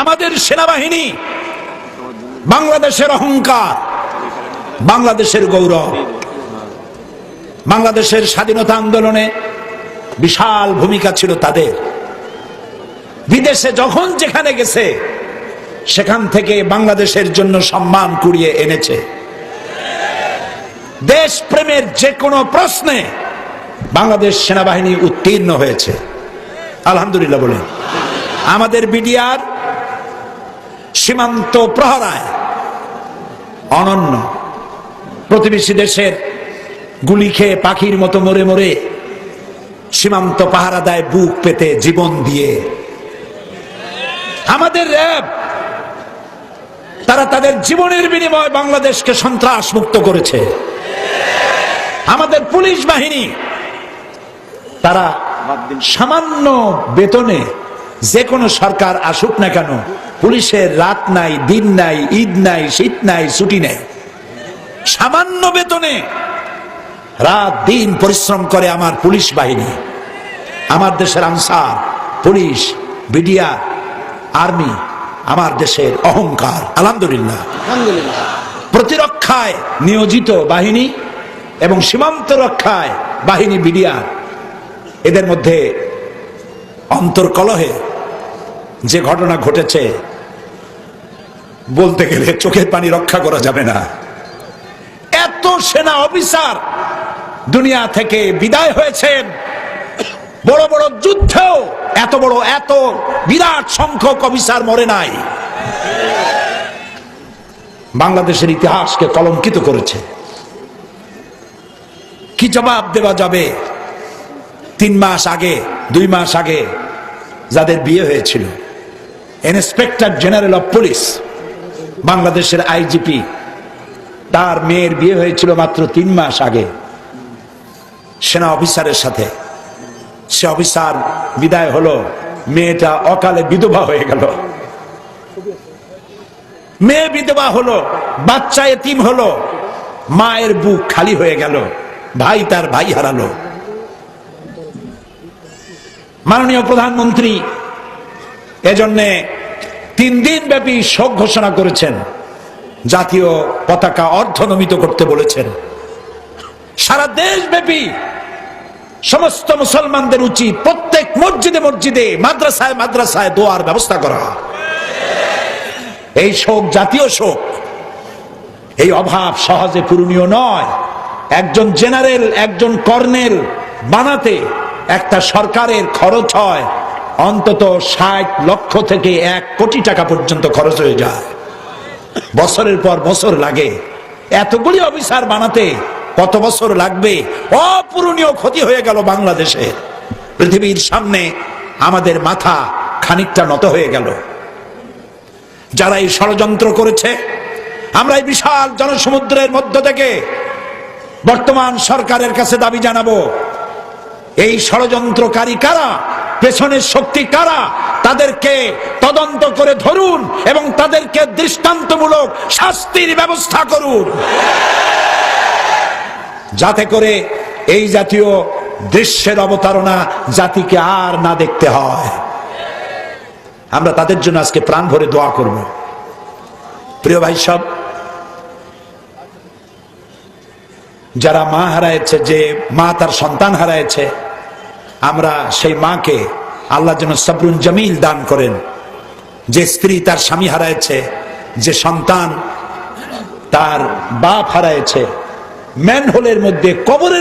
আমাদের সেনাবাহিনী, বাংলাদেশের অহংকার, বাংলাদেশের গৌরব, বাংলাদেশের স্বাধীনতা আন্দোলনে বিশাল ভূমিকা ছিল তাদের। বিদেশে যখন যেখানে গেছে, সেখান থেকে বাংলাদেশের জন্য সম্মান কুড়িয়ে এনেছে। দেশ প্রেমের যে কোনো প্রশ্নে বাংলাদেশ সেনাবাহিনী উত্তীর্ণ হয়েছে। আলহামদুলিল্লাহ বলে আমাদের বিডিআর সীমান্ত প্রহরায় অনন্য প্রতিবেশী দেশের গুলি খেয়ে পাখির মতো মরে মরে সীমান্ত পাহারা দেয় বুক পেতে জীবন দিয়ে আমাদের র্যাব, তারা তাদের জীবনের বিনিময়ে বাংলাদেশকে সন্ত্রাস মুক্ত করেছে। আমাদের পুলিশ বাহিনী, তারা সামান্য বেতনে যে কোনো সরকার আসুক না কেন পুলিশের রাত নাই দিন নাই ঈদ নাই শীত নাই ছুটি নাই। সামান্য বেতনে রাত দিন পরিশ্রম করে আমার পুলিশ বাহিনী আমার দেশের আনসার পুলিশ বিডিয়া আর্মি আমার দেশের অহংকার আলহামদুলিল্লাহ। আলহামদুলিল্লাহ। প্রতিরক্ষায় নিয়োজিত বাহিনী এবং সীমান্ত রক্ষায় বাহিনী বিডিআর এদের মধ্যে অন্তর্কলহে যে ঘটনা ঘটেছে বলতে গেলে চোখের পানি রক্ষা করা যাবে না। এত সেনা অফিসার দুনিয়া থেকে বিদায় হয়েছেন। বড় বড় যুদ্ধেও এত বড়, এত বিরাট সংখ্যক অফিসার মরে নাই। বাংলাদেশের ইতিহাসকে কলঙ্কিত করেছে। কি জবাব দেওয়া যাবে? তিন মাস আগে, দুই মাস আগে যাদের বিয়ে হয়েছিল ইন্সপেক্টর জেনারেল অফ পুলিশ বাংলাদেশের আইজিপি, তার মেয়ের বিয়ে হয়েছিল মাত্র তিন মাস আগে। সেনা অফিসারের সাথে। সে অফিসার বিদায় হলো, মেয়েটা অকালে বিধবা হয়ে গেল। মেয়ে বিধবা হলো, বাচ্চা এতিম হলো, মায়ের বুক খালি হয়ে গেল, ভাই তার ভাই হারালো। মাননীয় প্রধানমন্ত্রী, এজন্যে তিন দিন ব্যাপী শোক ঘোষণা করেছেন, জাতীয় পতাকা অর্ধনমিত করতে বলেছেন। সারা দেশব্যাপী সমস্ত মুসলমানদের উচিত প্রত্যেক মসজিদে মসজিদে, মাদ্রাসায় মাদ্রাসায় দোয়ার ব্যবস্থা করা। এই শোক জাতীয় শোক, এই অভাব সহজে পূরণীয় নয়। একজন জেনারেল, একজন কর্নেল বানাতে একটা সরকারের খরচ হয়। অন্তত ষাট লক্ষ থেকে এক কোটি টাকা পর্যন্ত খরচ হয়ে যায়। বছরের পর বছর লাগে। এতগুলি অফিসার বানাতে কত বছর লাগবে? অপূরণীয় ক্ষতি হয়ে গেল বাংলাদেশে। পৃথিবীর সামনে আমাদের মাথা খানিকটা নত হয়ে গেল। যারা এই ষড়যন্ত্র করেছে, আমরা এই বিশাল জনসমুদ্রের মধ্য থেকে বর্তমান সরকারের কাছে দাবি জানাব, এই ষড়যন্ত্রকারী কারা পেছনের শক্তি কারা? তাদেরকে তদন্ত করে ধরুন এবং তাদেরকে দৃষ্টান্তমূলক শাস্তির ব্যবস্থা করুন। যাতে করে এই জাতীয় দৃশ্যের অবতারণা জাতিকে আর না দেখতে হয়। আমরা তাদের জন্য আজকে প্রাণ ভরে দোয়া করব। প্রিয় ভাই সব যারা মা হারাইছে যে মা তার সন্তান হারাইছে আমরা সেই মাকে আল্লাহ যেন সবরুন জামিল দান করেন। যে স্ত্রী তার স্বামী হারাইছে যে সন্তান তার বাপ হারাইছে ম্যানহোলের মধ্যে কবরের